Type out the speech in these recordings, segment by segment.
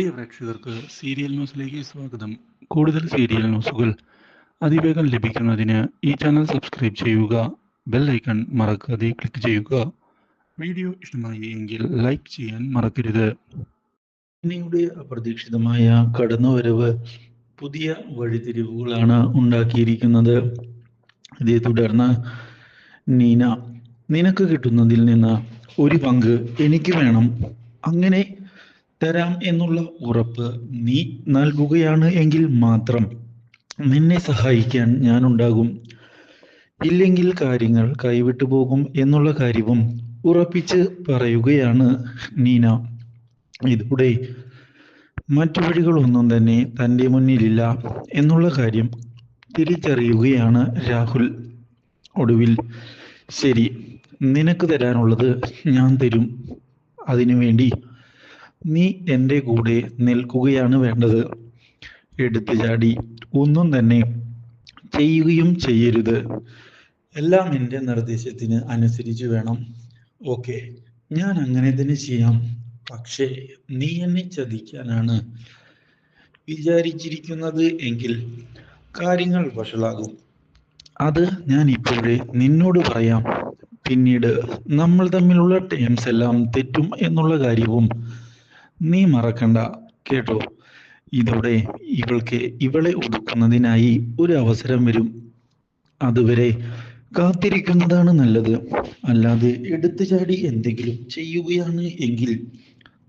പ്രിയ പ്രേക്ഷകർക്ക് സീരിയൽ ന്യൂസിലേക്ക് സ്വാഗതം. കൂടുതൽ സീരിയൽ ന്യൂസുകൾ അതിവേഗം ലഭിക്കുന്നതിന് ഈ ചാനൽ സബ്സ്ക്രൈബ് ചെയ്യുക ബെൽ ഐക്കൺ മറക്കാതെ ക്ലിക്ക് ചെയ്യുക. വീഡിയോ ഇഷ്ടമായി എങ്കിൽ ലൈക്ക് ചെയ്യാൻ മറക്കരുത്. ഇനിയുടെ അപ്രതീക്ഷിതമായ കടന്നുവരവ് പുതിയ വഴിതിരിവുകളാണ് ഉണ്ടാക്കിയിരിക്കുന്നത്. ഇതേ തുടർന്ന് നീന നിനക്ക് കിട്ടുന്നതിൽ നിന്ന് ഒരു പങ്ക് എനിക്ക് വേണം. അങ്ങനെ തരാം എന്നുള്ള ഉറപ്പ് നീ നൽകുകയാണ് എങ്കിൽ മാത്രം നിന്നെ സഹായിക്കാൻ ഞാൻ ഉണ്ടാകും ഇല്ലെങ്കിൽ കാര്യങ്ങൾ കൈവിട്ടു പോകും എന്നുള്ള കാര്യവും ഉറപ്പിച്ച് പറയുകയാണ് നീന. ഇതിലൂടെ മറ്റു വഴികളൊന്നും തന്നെ തന്റെ മുന്നിലില്ല എന്നുള്ള കാര്യം തിരിച്ചറിയുകയാണ് രാഹുൽ. ഒടുവിൽ ശരി നിനക്ക് തരാനുള്ളത് ഞാൻ തരും. അതിനുവേണ്ടി നീ എന്റെ കൂടെ നിൽക്കുകയാണ് വേണ്ടത്. എടുത്തു ചാടി ഒന്നും തന്നെ ചെയ്യുകയും ചെയ്യരുത്. എല്ലാം എന്റെ നിർദ്ദേശത്തിന് അനുസരിച്ച് വേണം. ഓക്കെ ഞാൻ അങ്ങനെ തന്നെ ചെയ്യാം. പക്ഷേ നീ എന്നെ ചതിക്കാനാണ് വിചാരിച്ചിരിക്കുന്നത് എങ്കിൽ കാര്യങ്ങൾ വഷളാകും. അത് ഞാൻ ഇപ്പോഴേ നിന്നോട് പറയാം. പിന്നീട് നമ്മൾ തമ്മിലുള്ള ടേംസ് എല്ലാം തെറ്റും എന്നുള്ള കാര്യവും നീ മറക്കണ്ട കേട്ടോ. ഇതോടെ ഇവൾക്ക് ഇവളെ ഒതുക്കുന്നതിനായി ഒരു അവസരം വരും. അതുവരെ കാത്തിരിക്കുന്നതാണ് നല്ലത്. അല്ലാതെ എടുത്തു ചാടി എന്തെങ്കിലും ചെയ്യുകയാണ് എങ്കിൽ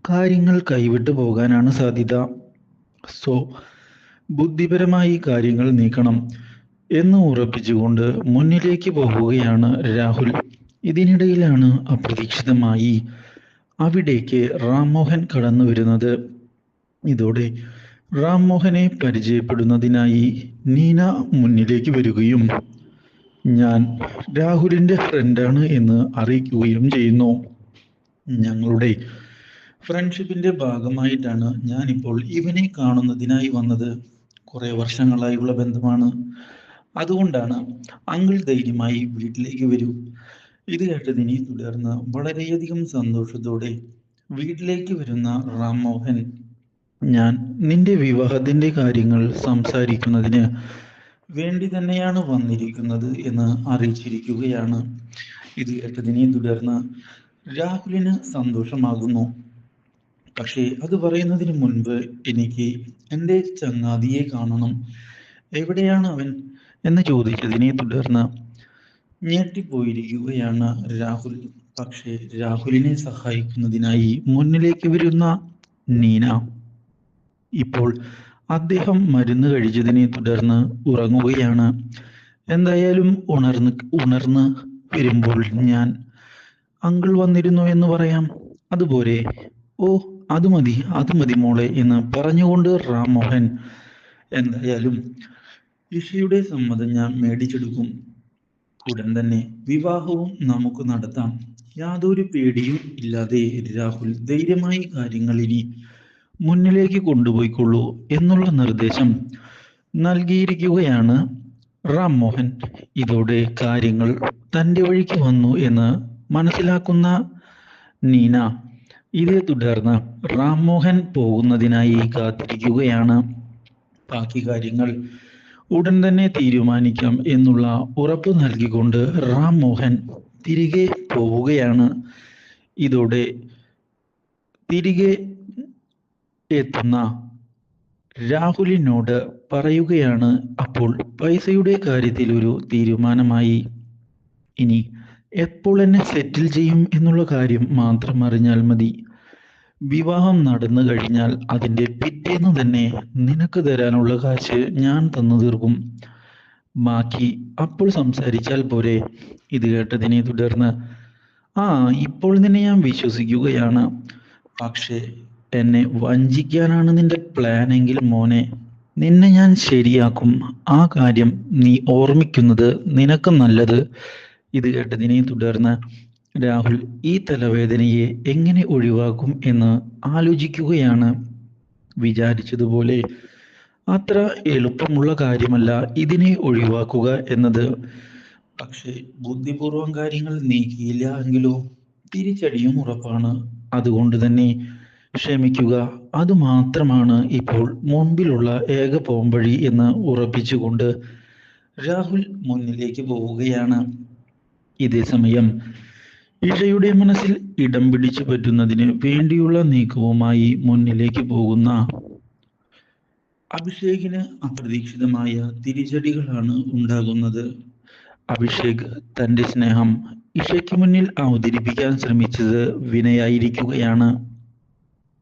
കാര്യങ്ങൾ കൈവിട്ടു പോകാനാണ് സാധ്യത. സോ ബുദ്ധിപരമായി കാര്യങ്ങൾ നീക്കണം എന്ന് ഉറപ്പിച്ചുകൊണ്ട് മുന്നിലേക്ക് പോവുകയാണ് രാഹുൽ. ഇതിനിടയിലാണ് അപ്രതീക്ഷിതമായി അവിടേക്ക് റാംമോഹൻ കടന്നു വരുന്നത്. ഇതോടെ റാംമോഹനെ പരിചയപ്പെടുന്നതിനായി നീന മുന്നിലേക്ക് വരികയും ഞാൻ രാഹുലിന്റെ ഫ്രണ്ടാണ് എന്ന് അറിയിക്കുകയും ചെയ്യുന്നു. ഞങ്ങളുടെ ഫ്രണ്ട്ഷിപ്പിന്റെ ഭാഗമായിട്ടാണ് ഞാനിപ്പോൾ ഇവനെ കാണുന്നതിനായി വന്നത്. കുറേ വർഷങ്ങളായുള്ള ബന്ധമാണ്. അതുകൊണ്ടാണ് അങ്കിൾ ധൈര്യമായി വീട്ടിലേക്ക് വരൂ. ഇത് കേട്ടതിനെ തുടർന്ന് വളരെയധികം സന്തോഷത്തോടെ വീട്ടിലേക്ക് വരുന്ന റാം മോഹൻ ഞാൻ നിന്റെ വിവാഹത്തിന്റെ കാര്യങ്ങൾ സംസാരിക്കുന്നതിന് വേണ്ടി തന്നെയാണ് വന്നിരിക്കുന്നത് എന്ന് അറിയിച്ചിരിക്കുകയാണ്. ഇത് കേട്ടതിനെ തുടർന്ന് രാഹുലിന് സന്തോഷമാകുന്നു. പക്ഷേ അത് പറയുന്നതിന് മുൻപ് എനിക്ക് എന്റെ ചങ്ങാതിയെ കാണണം. എവിടെയാണ് അവൻ? എന്ന് ചോദിച്ചതിനെ തുടർന്ന് ഞെട്ടിപ്പോയിരിക്കുകയാണ് രാഹുൽ. പക്ഷേ രാഹുലിനെ സഹായിക്കുന്നതിനായി മുന്നിലേക്ക് വരുന്ന നീന. ഇപ്പോൾ അദ്ദേഹം മരുന്ന് കഴിച്ചതിനെ തുടർന്ന് ഉറങ്ങുകയാണ്. എന്തായാലും ഉണർന്ന് ഉണർന്ന് വരുമ്പോൾ ഞാൻ അങ്കിൾ വന്നിരുന്നു എന്ന് പറയാം. അതുപോലെ ഓ അത് മതി അത് മതി മോളെ എന്ന് പറഞ്ഞുകൊണ്ട് റാം മോഹൻ എന്തായാലും ഇഷയുടെ സമ്മതം ഞാൻ മേടിച്ചെടുക്കും. ഉടൻ തന്നെ വിവാഹവും നമുക്ക് നടത്താം. യാതൊരു പേടിയും ഇല്ലാതെ രാഹുൽ ധൈര്യമായി കാര്യങ്ങൾ ഇനി മുന്നിലേക്ക് കൊണ്ടുപോയിക്കൊള്ളൂ എന്നുള്ള നിർദ്ദേശം നൽകിയിരിക്കുകയാണ് റാം മോഹൻ. ഇതോടെ കാര്യങ്ങൾ തന്റെ വഴിക്ക് വന്നു എന്ന് മനസ്സിലാക്കുന്ന നീന. ഇതേ തുടർന്ന് റാം മോഹൻ പോകുന്നതിനായി കാത്തിരിക്കുകയാണ്. ബാക്കി കാര്യങ്ങൾ ഉടൻ തന്നെ തീരുമാനിക്കാം എന്നുള്ള ഉറപ്പ് നൽകിക്കൊണ്ട് റാം മോഹൻ തിരികെ പോവുകയാണ്. ഇതോടെ തിരികെ എത്തുന്ന രാഹുലിനോട് പറയുകയാണ്. അപ്പോൾ പൈസയുടെ കാര്യത്തിൽ ഒരു തീരുമാനമായി. ഇനി എപ്പോൾ എന്നെ സെറ്റിൽ ചെയ്യും എന്നുള്ള കാര്യം മാത്രം അറിഞ്ഞാൽ മതി. വിവാഹം നടന്നു കഴിഞ്ഞാൽ അതിന്റെ പിറ്റേന്ന് തന്നെ നിനക്ക് തരാനുള്ള കാശ് ഞാൻ തന്നു തീർക്കും. ബാക്കി അപ്പോൾ സംസാരിച്ചാൽ പോരെ. ഇത് കേട്ടതിനെ തുടർന്ന് ആ ഇപ്പോൾ നിന്നെ ഞാൻ വിശ്വസിക്കുകയാണ്. പക്ഷേ എന്നെ വഞ്ചിക്കാനാണ് നിന്റെ പ്ലാൻ എങ്കിൽ മോനെ നിന്നെ ഞാൻ ശരിയാക്കും. ആ കാര്യം നീ ഓർമ്മിക്കുന്നത് നിനക്ക് നല്ലത്. ഇത് കേട്ടതിനെ തുടർന്ന് രാഹുൽ ഈ തലവേദനയെ എങ്ങനെ ഒഴിവാക്കും എന്ന് ആലോചിക്കുകയാണ്. വിചാരിച്ചതുപോലെ അത്ര എളുപ്പമുള്ള കാര്യമല്ല ഇതിനെ ഒഴിവാക്കുക എന്നത്. പക്ഷേ ബുദ്ധിപൂർവം കാര്യങ്ങൾ നീക്കിയില്ല എങ്കിലോ തിരിച്ചടിയും ഉറപ്പാണ്. അതുകൊണ്ട് തന്നെ ക്ഷമിക്കുക അതുമാത്രമാണ് ഇപ്പോൾ മുൻപിലുള്ള ഏക പോംവഴി എന്ന് ഉറപ്പിച്ചുകൊണ്ട് രാഹുൽ മുന്നിലേക്ക് പോവുകയാണ്. ഇതേ സമയം ഇഷയുടെ മനസ്സിൽ ഇടം പിടിച്ചു പറ്റുന്നതിന് വേണ്ടിയുള്ള നീക്കവുമായി മുന്നിലേക്ക് പോകുന്ന അഭിഷേകിന് അപ്രതീക്ഷിതമായ തിരിച്ചടികളാണ് ഉണ്ടാകുന്നത്. അഭിഷേക് തന്റെ സ്നേഹം ഇഷയ്ക്ക് മുന്നിൽ അവതരിപ്പിക്കാൻ ശ്രമിച്ചത് വിനയായിരിക്കുകയാണ്.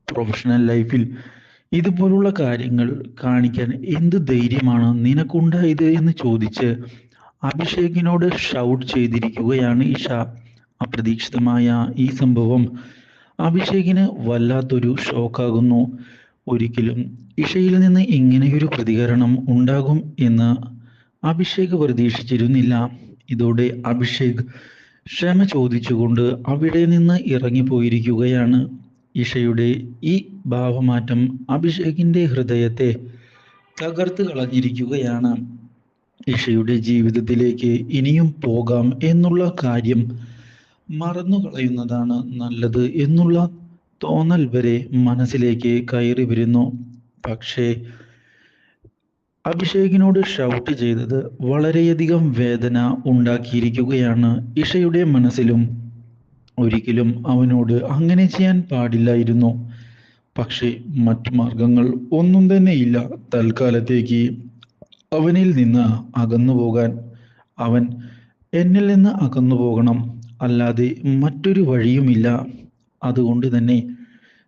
പ്രൊഫഷണൽ ലൈഫിൽ ഇതുപോലുള്ള കാര്യങ്ങൾ കാണിക്കാൻ എന്ത് ധൈര്യമാണ് നിനക്കുണ്ടായത് എന്ന് ചോദിച്ച് അഭിഷേകിനോട് ഷൗട്ട് ചെയ്തിരിക്കുകയാണ് ഇഷ. അപ്രതീക്ഷിതമായ ഈ സംഭവം അഭിഷേകിന് വല്ലാത്തൊരു ഷോക്കാകുന്നു. ഒരിക്കലും ഇഷയിൽ നിന്ന് ഇങ്ങനെയൊരു പ്രതികരണം ഉണ്ടാകും എന്ന് അഭിഷേക് പ്രതീക്ഷിച്ചിരുന്നില്ല. ഇതോടെ അഭിഷേക് ക്ഷമ ചോദിച്ചുകൊണ്ട് അവിടെ നിന്ന് ഇറങ്ങിപ്പോയിരിക്കുകയാണ്. ഇഷയുടെ ഈ ഭാവമാറ്റം അഭിഷേകിന്റെ ഹൃദയത്തെ തകർത്ത് കളഞ്ഞിരിക്കുകയാണ്. ഇഷയുടെ ജീവിതത്തിലേക്ക് ഇനിയും പോകാം എന്നുള്ള കാര്യം മറന്നു കളയുന്നതാണ് നല്ലത് എന്നുള്ള തോന്നൽ വരെ മനസ്സിലേക്ക് കയറി വരുന്നു. പക്ഷേ അഭിഷേകിനോട് ഷൗട്ട് ചെയ്തത് വളരെയധികം വേദന ഉണ്ടാക്കിയിരിക്കുകയാണ്. ഇഷയുടെ മനസ്സിലും ഒരിക്കലും അവനോട് അങ്ങനെ ചെയ്യാൻ പാടില്ലായിരുന്നു. പക്ഷേ മറ്റു മാർഗങ്ങൾ ഒന്നും തന്നെ ഇല്ല. തൽക്കാലത്തേക്ക് അവനിൽ നിന്ന് അകന്നു പോകാൻ അവൻ എന്നിൽ നിന്ന് അകന്നു പോകണം അല്ലാതെ മറ്റൊരു വഴിയുമില്ല. അതുകൊണ്ട് തന്നെ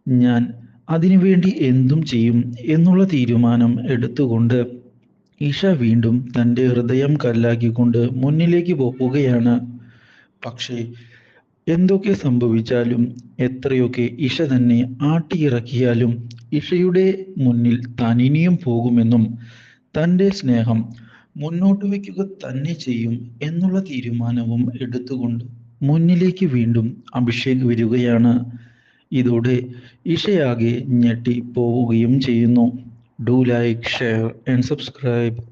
ഞാൻ അതിനുവേണ്ടി എന്തും ചെയ്യും എന്നുള്ള തീരുമാനം എടുത്തുകൊണ്ട് ഈഷ വീണ്ടും തന്റെ ഹൃദയം കല്ലാക്കിക്കൊണ്ട് മുന്നിലേക്ക് പോവുകയാണ്. പക്ഷേ എന്തൊക്കെ സംഭവിച്ചാലും എത്രയൊക്കെ ഇഷ തന്നെ ആട്ടിയിറക്കിയാലും ഇഷയുടെ മുന്നിൽ താൻ ഇനിയും പോകുമെന്നും തന്റെ സ്നേഹം മുന്നോട്ട് വയ്ക്കുക തന്നെ ചെയ്യും എന്നുള്ള തീരുമാനവും എടുത്തുകൊണ്ട് മുന്നിലേക്ക് വീണ്ടും അഭിഷേക് വരികയാണ്. ഇതോടെ ഇഷയാകെ ഞെട്ടി പോവുകയും ചെയ്യുന്നു. Do like share and subscribe